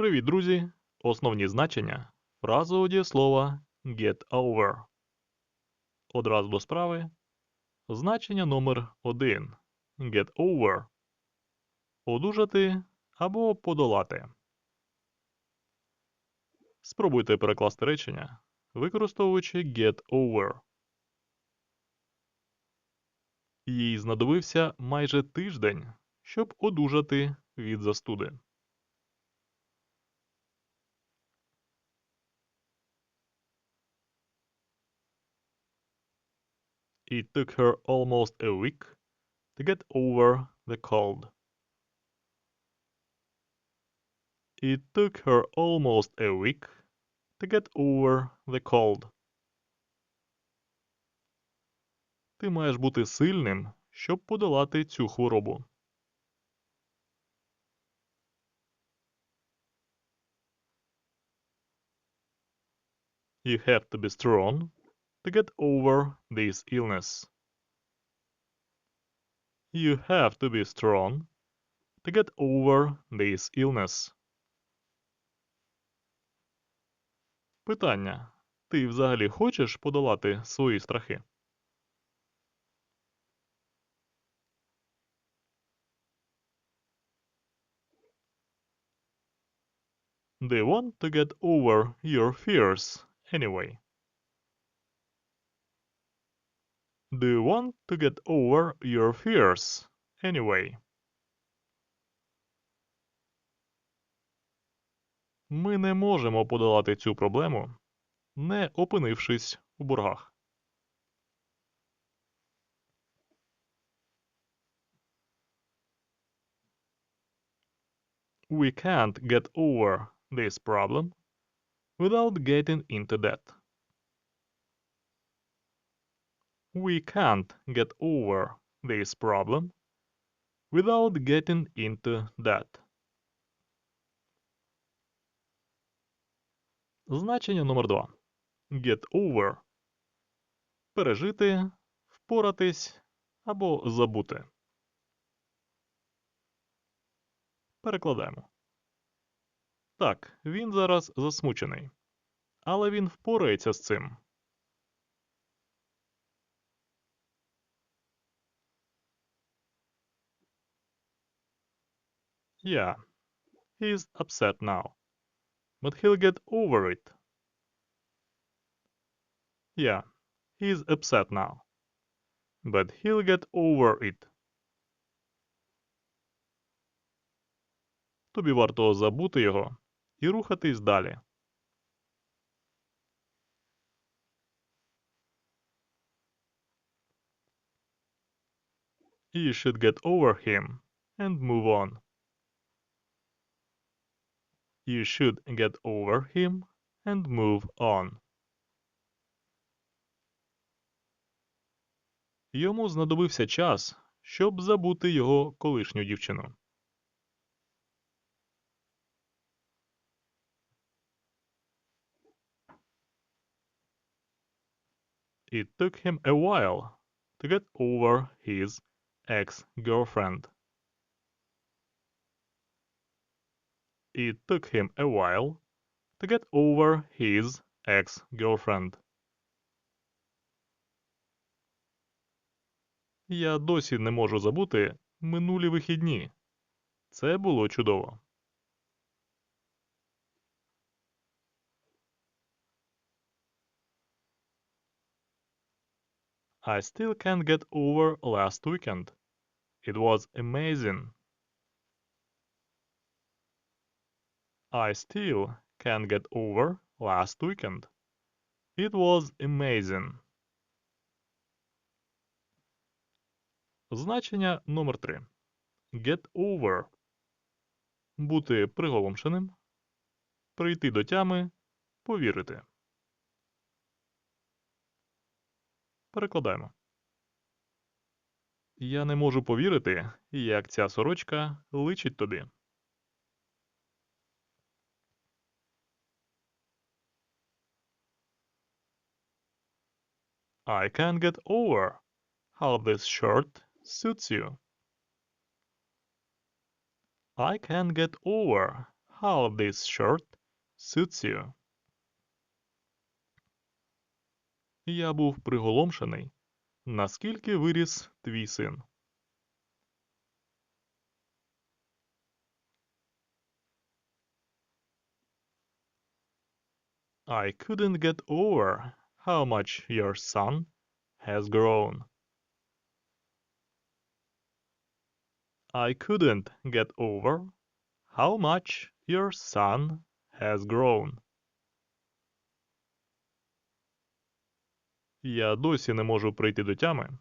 Привіт, друзі! Основні значення фразового дієслова get over. Одразу до справи. Значення номер 1 get over. Одужати або подолати. Спробуйте перекласти речення, використовуючи get over. Їй знадобився майже тиждень, щоб одужати від застуди. It took her almost a week to get over the cold. It took her almost a week to get over the cold. Ти маєш бути сильним, щоб подолати цю хворобу. You have to be strong to get over this illness. You have to be strong to get over this illness. Питання. Ти взагалі хочеш подолати свої страхи? You want to get over your fears anyway? Do you want to get over your fears anyway? Ми не можемо подолати цю проблему, не опинившись у боргах. We can't get over this problem without getting into debt. We can't get over this problem without getting into debt. Значення номер 2. Get over. Пережити, впоратись або забути. Перекладаємо. Так, він зараз засмучений. Але він впорається з цим. Yeah, he's upset now. But he'll get over it. Yeah, he's upset now. But he'll get over it. Тобі варто забути його і рухатись далі. You should get over him and move on. You should get over him and move on. Йому знадобився час, щоб забути його колишню дівчину. It took him a while to get over his ex-girlfriend. It took him a while to get over his ex-girlfriend. Я досі не можу забути минулі вихідні. Це було чудово. I still can't get over last weekend. It was amazing. I still can't get over last weekend. It was amazing. Значення номер 3. Get over. Бути приголомшеним. Прийти до тями. Повірити. Перекладаємо. Я не можу повірити, як ця сорочка личить тобі. I can't get over how this shirt suits you. I can't get over how this shirt suits you. Я був приголомшений, наскільки виріс твій син. I couldn't get over how much your son has grown. I couldn't get over how much your son has grown. Я досі не можу прийти до тями,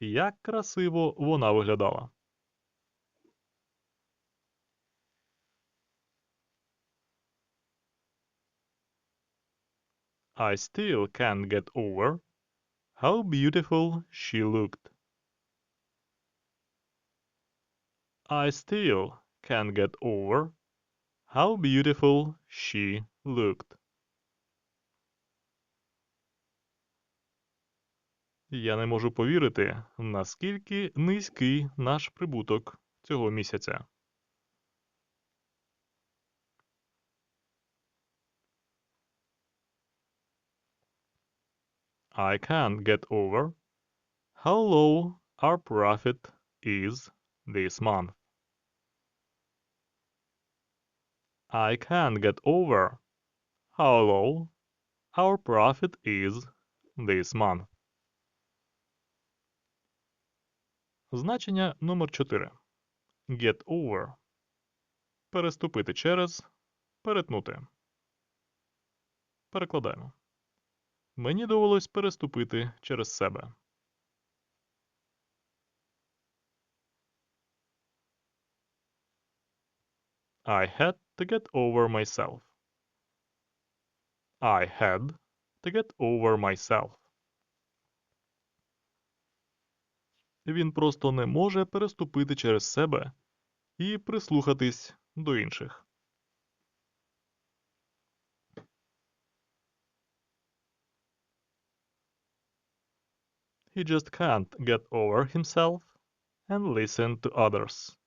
як красиво вона виглядала. I still can't get over how beautiful she looked. I still can't get over how beautiful she looked. Я не можу повірити, наскільки низький наш прибуток цього місяця. I can't get over how low our profit is this month. I can't get over how low our profit is this month. Значення номер 4. Get over. Переступити через. Перетнути. Перекладаємо. Мені довелось переступити через себе. I had to get over myself. I had to get over myself. Він просто не може переступити через себе і прислухатись до інших. He just can't get over himself and listen to others.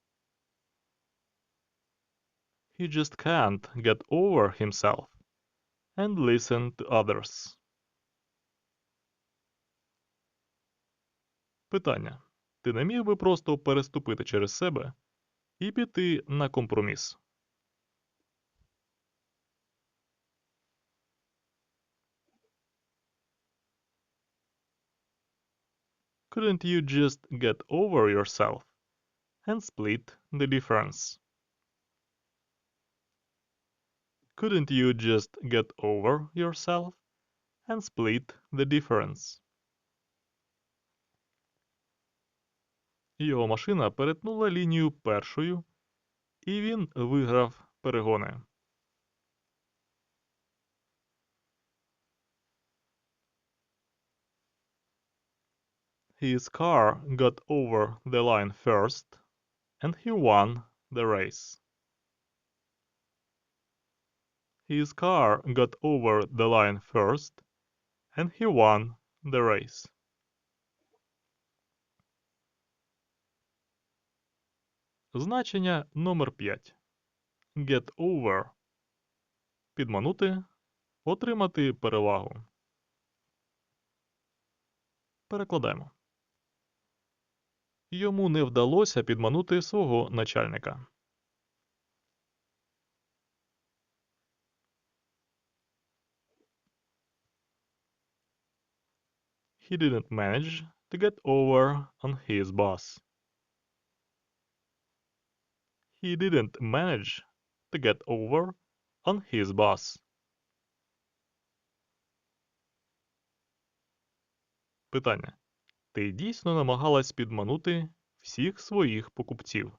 He just can't get over himself and listen to others. Питання. Ти не міг би просто переступити через себе і піти на компроміс? Couldn't you just get over yourself and split the difference? Couldn't you just get over yourself and split the difference? Його машина перетнула лінію першою, і він виграв перегони. His car got over the line first, and he won the race. His car got over the line first, and he won the race. Значення номер 5. Get over. Підманути. Отримати перевагу. Перекладаємо. Йому не вдалося підманути свого начальника. He didn't manage to get over on his boss. He didn't manage to get over on his boss. Питання. Ти дійсно намагалась підманути всіх своїх покупців?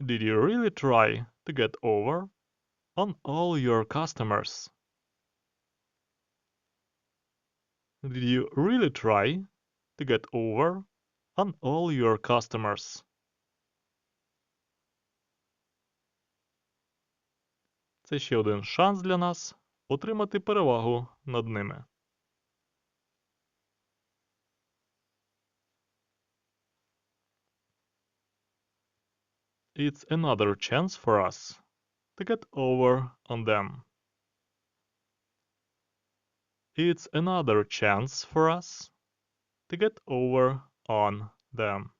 Did you really try to get over on all your customers? Did you really try to get over on all your customers? Це ще один шанс для нас отримати перевагу над ними. It's another chance for us to get over on them. It's another chance for us to get over on them.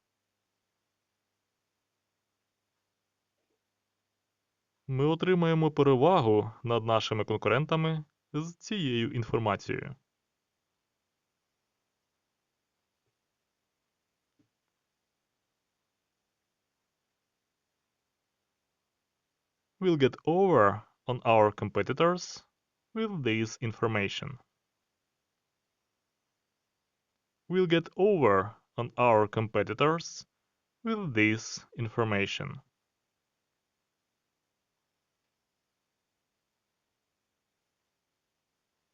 Ми отримаємо перевагу над нашими конкурентами з цією інформацією. We'll get over on our competitors with this information. We'll get over on our competitors with this information.